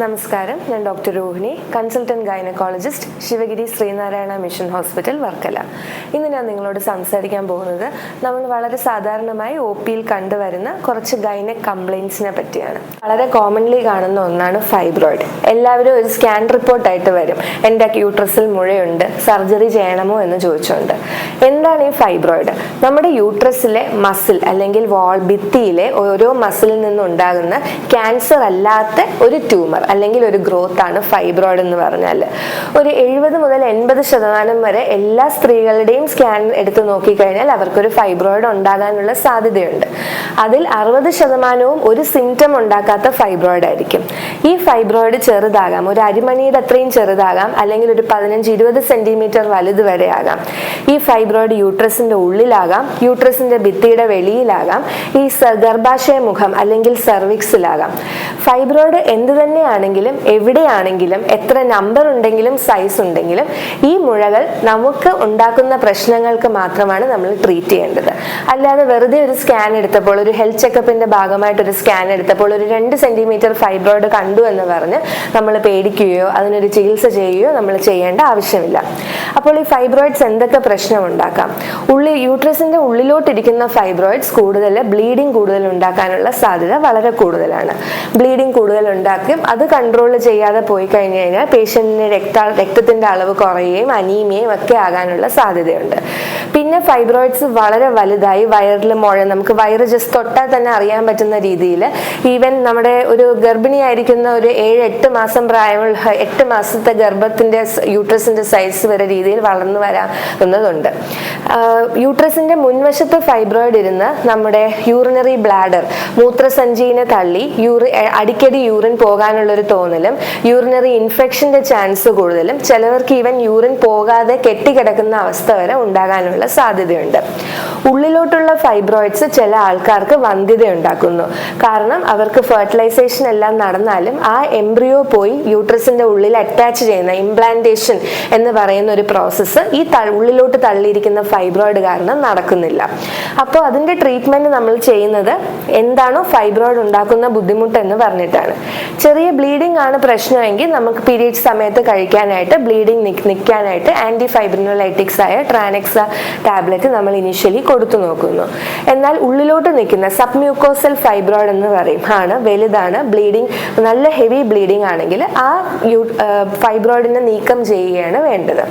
നമസ്കാരം. ഞാൻ doctor Rohini consultant gynaecologist Sivagiri Sreenarayana mission hospital Varkala. ഇന്ന് ഞാൻ നിങ്ങളോട് സംസാരിക്കാൻ പോകുന്നത് നമ്മൾ വളരെ സാധാരണമായി ഒ പിയിൽ കണ്ടുവരുന്ന കുറച്ച് ഗൈനക് കംപ്ലയിൻസിനെ പറ്റിയാണ്. വളരെ കോമൺലി കാണുന്ന ഒന്നാണ് ഫൈബ്രോയിഡ്. എല്ലാവരും ഒരു സ്കാൻ റിപ്പോർട്ടായിട്ട് വരും. എന്റെ യൂട്രസിൽ മുഴയുണ്ട്. സർജറി ചെയ്യണമോ എന്ന് ചോദിച്ചുകൊണ്ട് എന്താണ് ഈ ഫൈബ്രോയിഡ്? നമ്മുടെ യൂട്രസിലെ മസിൽ അല്ലെങ്കിൽ വാൾ ഭിത്തിയിലെ ഓരോ മസിലിൽ നിന്നുണ്ടാകുന്ന ക്യാൻസർ അല്ലാത്ത ഒരു ട്യൂമർ. അല്ലെങ്കിൽ ഒരു ഗ്രോത്ത് ആണ് ഫൈബ്രോയിഡ് എന്ന് പറഞ്ഞാൽ ഒരു എഴുപത് മുതൽ എൺപത് ശതമാനം വരെ എല്ലാ സ്ത്രീകളുടെയും സ്കാൻ എടുത്ത് നോക്കിക്കഴിഞ്ഞാൽ അവർക്കൊരു ഫൈബ്രോയിഡ് ഉണ്ടാകാനുള്ള സാധ്യതയുണ്ട്. അതിൽ അറുപത് ശതമാനവും ഒരു സിംറ്റം ഉണ്ടാക്കാത്ത ഫൈബ്രോയിഡ് ആയിരിക്കും. ഈ ഫൈബ്രോയിഡ് ചെറുതാകാം ഒരു അരിമണിയുടെ അത്രയും ചെറുതാകാം അല്ലെങ്കിൽ ഒരു പതിനഞ്ച് ഇരുപത് സെന്റിമീറ്റർ വലുത് വരെ ആകാം. ഈ ഫൈബ്രോയിഡ് യൂട്രസിന്റെ ഉള്ളിലാകാം യൂട്രസിന്റെ ഭിത്തിയുടെ വെളിയിലാകാം ഈ ഗർഭാശയ മുഖം അല്ലെങ്കിൽ സെർവിക്സിലാകാം ഫൈബ്രോയിഡ് എന്ത് തന്നെയാണെങ്കിലും എവിടെയാണെങ്കിലും എത്ര നമ്പർ ഉണ്ടെങ്കിലും സൈസ് ഉണ്ടെങ്കിലും ഈ മുഴകൾ നമുക്ക് ഉണ്ടാക്കുന്ന പ്രശ്നങ്ങൾക്ക് മാത്രമാണ് നമ്മൾ ട്രീറ്റ് ചെയ്യേണ്ടത്. അല്ലാതെ വെറുതെ ഒരു സ്കാൻ എടുത്തപ്പോൾ ഒരു ഹെൽത്ത് ചെക്കപ്പിന്റെ ഭാഗമായിട്ട് ഒരു സ്കാൻ എടുത്തപ്പോൾ ഒരു രണ്ട് സെന്റിമീറ്റർ ഫൈബ്രോയിഡ് കണ്ടു എന്ന് പറഞ്ഞ് നമ്മൾ പേടിക്കുകയോ അതിനൊരു ചികിത്സ ചെയ്യുകയോ നമ്മൾ ചെയ്യേണ്ട ആവശ്യമില്ല. അപ്പോൾ ഈ ഫൈബ്രോയിഡ്സ് എന്തൊക്കെ പ്രശ്നം ഉണ്ടാക്കാം? ഉള്ളി യൂട്രസിന്റെ ഉള്ളിലോട്ടിരിക്കുന്ന ഫൈബ്രോയിഡ്സ് കൂടുതൽ ബ്ലീഡിംഗ് കൂടുതൽ ഉണ്ടാക്കാനുള്ള സാധ്യത വളരെ കൂടുതലാണ്. ബ്ലീഡിങ് കൂടുതൽ ഉണ്ടാക്കും അത് കൺട്രോൾ ചെയ്യാതെ പോയി കഴിഞ്ഞു കഴിഞ്ഞാൽ പേഷ്യന്റിന് രക്ത രക്തത്തിന്റെ അളവ് കുറയുകയും അനീമിയയും ഒക്കെ ആകാനുള്ള സാധ്യതയുണ്ട്. പിന്നെ ഫൈബ്രോയിഡ്സ് വളരെ വലുതായി വയറിൽ മുഴ നമുക്ക് വയറ് ജസ്റ്റ് തൊട്ടാൽ തന്നെ അറിയാൻ പറ്റുന്ന രീതിയിൽ. ഈവൻ നമ്മുടെ ഒരു ഗർഭിണിയായിരിക്കുന്ന ഒരു ഏഴ് എട്ട് മാസം പ്രായമുള്ള എട്ട് മാസത്തെ ഗർഭത്തിന്റെ യൂട്രസിന്റെ സൈസ് വരെ രീതിയിൽ വളർന്നു വരാവുന്നതുണ്ട്. യൂട്രസിന്റെ മുൻവശത്ത് ഫൈബ്രോയിഡ് ഇരുന്ന് നമ്മുടെ യൂറിനറി ബ്ലാഡർ മൂത്രസഞ്ചിനെ തള്ളി യൂറി അടിക്കടി യൂറിൻ പോകാനുള്ളൊരു തോന്നലും യൂറിനറി ഇൻഫെക്ഷന്റെ ചാൻസ് കൂടുതലും ചിലവർക്ക് ഈവൻ യൂറിൻ പോകാതെ കെട്ടിക്കിടക്കുന്ന അവസ്ഥ വരെ ഉണ്ടാകാനുള്ള സാധ്യതയുണ്ട്. ഉള്ളിലോട്ടുള്ള ഫൈബ്രോയിഡ്സ് ചില ആൾക്കാർക്ക് വന്ധ്യത ഉണ്ടാക്കുന്നു കാരണം അവർക്ക് ഫെർട്ടിലൈസേഷൻ എല്ലാം നടന്നാലും ആ എംബ്രിയോ പോയി യൂട്രസിന്റെ ഉള്ളിൽ അറ്റാച്ച് ചെയ്യുന്ന ഇംപ്ലാന്റേഷൻ എന്ന് പറയുന്ന ഒരു പ്രോസസ്സ് ഈ ഉള്ളിലോട്ട് തള്ളിയിരിക്കുന്ന ഫൈബ്രോയിഡ് കാരണം നടക്കുന്നില്ല. അപ്പോൾ അതിന്റെ ട്രീറ്റ്മെന്റ് നമ്മൾ ചെയ്യുന്നത് എന്താണോ ഫൈബ്രോയിഡ് ഉണ്ടാക്കുന്ന ബുദ്ധിമുട്ട് എന്ന് പറഞ്ഞിട്ടാണ്. ചെറിയ ബ്ലീഡിംഗ് ആണ് പ്രശ്നമെങ്കിൽ നമുക്ക് പീരീഡ്സ് സമയത്ത് കഴിക്കാനായിട്ട് ബ്ലീഡിംഗ് നിൽക്കാനായിട്ട് ആന്റി ഫൈബ്രിനോലൈറ്റിക്സ് ആയ ട്രാനെക്സ ടാബ്ലറ്റ് നമ്മൾ ഇനിഷ്യലി കൊടുത്തു നോക്കുന്നു. എന്നാൽ ഉള്ളിലോട്ട് നിൽക്കുന്ന സബ്മ്യൂക്കോസൽ ഫൈബ്രോയിഡ് എന്ന് പറയും. ആണ് വലുതാണ് ബ്ലീഡിംഗ് നല്ല ഹെവി ബ്ലീഡിംഗ് ആണെങ്കിൽ ആ ഫൈബ്രോയിഡിനെ നീക്കം ചെയ്യുകയാണ് വേണ്ടത്.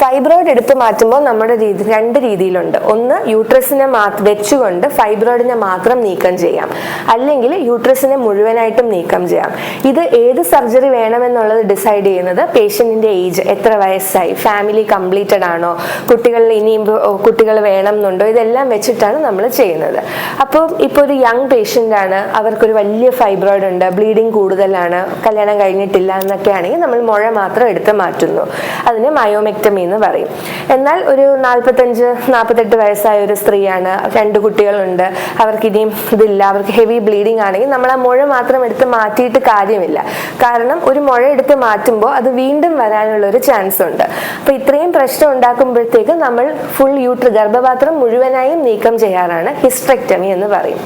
ഫൈബ്രോയിഡ് എടുത്തു മാറ്റുമ്പോൾ നമ്മുടെ രീതി രണ്ട് രീതിയിലുണ്ട്. ഒന്ന് യൂട്രസിനെ വെച്ചുകൊണ്ട് ഫൈബ്രോയിഡിനെ മാത്രം നീക്കം ചെയ്യാം. അല്ലെങ്കിൽ യൂട്രസിനെ മുഴുവനായിട്ടും നീക്കം ചെയ്യാം. ഇത് ഏത് സർജറി വേണമെന്നുള്ളത് ഡിസൈഡ് ചെയ്യുന്നത് പേഷ്യന്റിന്റെ ഏജ് എത്ര വയസ്സായി ഫാമിലി കംപ്ലീറ്റഡ് ആണോ കുട്ടികൾ ഇനിയും കുട്ടികൾ വേണം എന്നുണ്ടോ ഇതെല്ലാം വെച്ചിട്ടാണ് നമ്മൾ ചെയ്യുന്നത്. അപ്പോൾ ഇപ്പോൾ ഒരു യങ് പേഷ്യന്റ് ആണ് അവർക്കൊരു വലിയ ഫൈബ്രോയിഡ് ഉണ്ട് ബ്ലീഡിങ് കൂടുതലാണ് കല്യാണം കഴിഞ്ഞിട്ടില്ല എന്നൊക്കെ ആണെങ്കിൽ നമ്മൾ മുഴ മാത്രം എടുത്ത് മാറ്റുന്നു. അതിന് മയോമെക്ടമി എന്ന് പറയും. എന്നാൽ ഒരു നാൽപ്പത്തഞ്ച് നാൽപ്പത്തെട്ട് വയസ്സായ ഒരു സ്ത്രീയാണ്. രണ്ട് കുട്ടികളുണ്ട്. അവർക്ക് ഇനിയും ഇതില്ല. അവർക്ക് ഹെവി ബ്ലീഡിങ് ആണെങ്കിൽ നമ്മൾ ആ മുഴ മാത്രം എടുത്ത് മാറ്റിയിട്ട് കാര്യമില്ല. കാരണം ഒരു മുഴ എടുത്ത് മാറ്റുമ്പോൾ അത് വീണ്ടും വരാനുള്ള ഒരു ചാൻസ് ഉണ്ട്. അപ്പൊ ഇത്രയും പ്രശ്നം ഉണ്ടാക്കുമ്പോഴത്തേക്ക് നമ്മൾ ഫുൾ യൂട്ര ഗർഭപാത്രം മുഴുവനായും നീക്കം ചെയ്യാറാണ് ഹിസ്ട്രക്ടമി എന്ന് പറയും.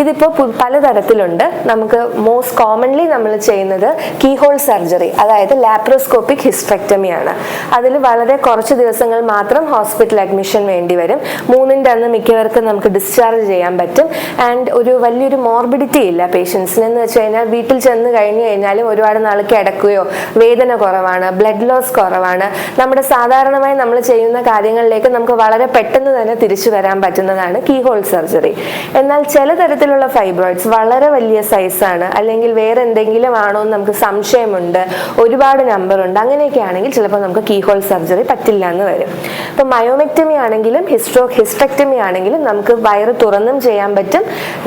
ഇതിപ്പോൾ പലതരത്തിലുണ്ട്. നമുക്ക് മോസ്റ്റ് കോമൺലി നമ്മൾ ചെയ്യുന്നത് കീഹോൾ സർജറി അതായത് ലാപ്രോസ്കോപ്പിക് ഹിസ്ട്രക്ടമി ആണ്. അതിൽ വളരെ കുറച്ച് ദിവസങ്ങൾ മാത്രം ഹോസ്പിറ്റൽ അഡ്മിഷൻ വേണ്ടി വരും. മൂന്നിന്റെ അന്ന് മിക്കവർക്കും നമുക്ക് ഡിസ്ചാർജ് ചെയ്യാൻ പറ്റും. ആൻഡ് ഒരു വലിയൊരു മോർബിഡിറ്റി ഇല്ല പേഷ്യൻസിന് എന്ന് വെച്ച് കഴിഞ്ഞാൽ വീട്ടിൽ ചെന്ന് കഴിഞ്ഞു കഴിഞ്ഞാലും ഒരുപാട് നാൾ കിടക്കുകയോ വേദന കുറവാണ് ബ്ലഡ് ലോസ് കുറവാണ്. നമ്മുടെ സാധാരണമായി നമ്മൾ ചെയ്യുന്ന കാര്യങ്ങളിലേക്ക് നമുക്ക് വളരെ പെട്ടെന്ന് തന്നെ തിരിച്ചു വരാൻ പറ്റുന്നതാണ് കീഹോൾ സർജറി എന്നാൽ ചില തരത്തിലുള്ള ഫൈബ്രോയിഡ്സ് വളരെ വലിയ സൈസാണ് അല്ലെങ്കിൽ വേറെ എന്തെങ്കിലും ആണോ എന്ന് നമുക്ക് സംശയമുണ്ട്. ഒരുപാട് നമ്പർ ഉണ്ട്. അങ്ങനെയൊക്കെ ആണെങ്കിൽ ചിലപ്പോൾ നമുക്ക് കീഹോൾ സർജറി പറ്റില്ല എന്ന് വരും. ഇപ്പം മയോമെക്ടമി ആണെങ്കിലും ഹിസ്ട്രോ ഹിസ്ട്രക്ടമി ആണെങ്കിലും നമുക്ക് വയറ് തുറന്നും ചെയ്യാൻ പറ്റും.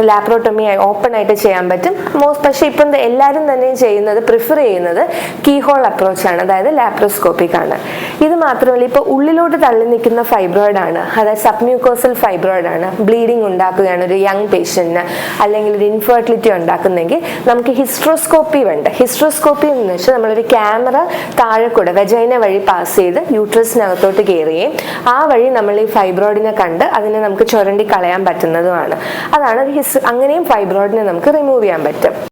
ലാപ്രോട്ടമി ഓപ്പൺ ആയിട്ട് ചെയ്യാൻ പറ്റും. മോസ്റ്റ് പക്ഷെ ഇപ്പം എല്ലാവരും തന്നെ ചെയ്യുന്നത് പ്രിഫർ ചെയ്യുന്നത് കീഹോൾ അപ്രോച്ച് ആണ്. അതായത് ലാപ്രോസ്കോപ്പിക് ആണ്. ഇത് മാത്രമല്ല ഇപ്പോൾ ഉള്ളിലോട്ട് തള്ളി നിൽക്കുന്ന ഫൈബ്രോയിഡ് ആണ്. അതായത് സബ്മ്യൂക്കോസൽ ഫൈബ്രോയിഡ് ആണ്. ബ്ലീഡിംഗ് ഉണ്ടാക്കുകയാണ് ഒരു യങ് പേഷ്യന്റിന് അല്ലെങ്കിൽ ഒരു ഇൻഫെർട്ടിലിറ്റി ഉണ്ടാക്കുന്നെങ്കിൽ നമുക്ക് ഹിസ്ട്രോസ്കോപ്പി വേണ്ട. ഹിസ്ട്രോസ്കോപ്പി എന്ന് വെച്ചാൽ നമ്മളൊരു ക്യാമറ താഴെ കൂടെ വെജൈന വഴി പാസ് ചെയ്ത് യൂട്രസിനകത്തോട്ട് കയറുകയും ആ വഴി നമ്മൾ ഈ ഫൈബ്രോയിഡിനെ കണ്ട് അതിനെ നമുക്ക് ചുരണ്ടി കളയാൻ പറ്റുന്നതുമാണ്. അതാണ് ഹിസ് അങ്ങനെയും ഫൈബ്രോയിഡിനെ നമുക്ക് റിമൂവ് ചെയ്യാൻ പറ്റും.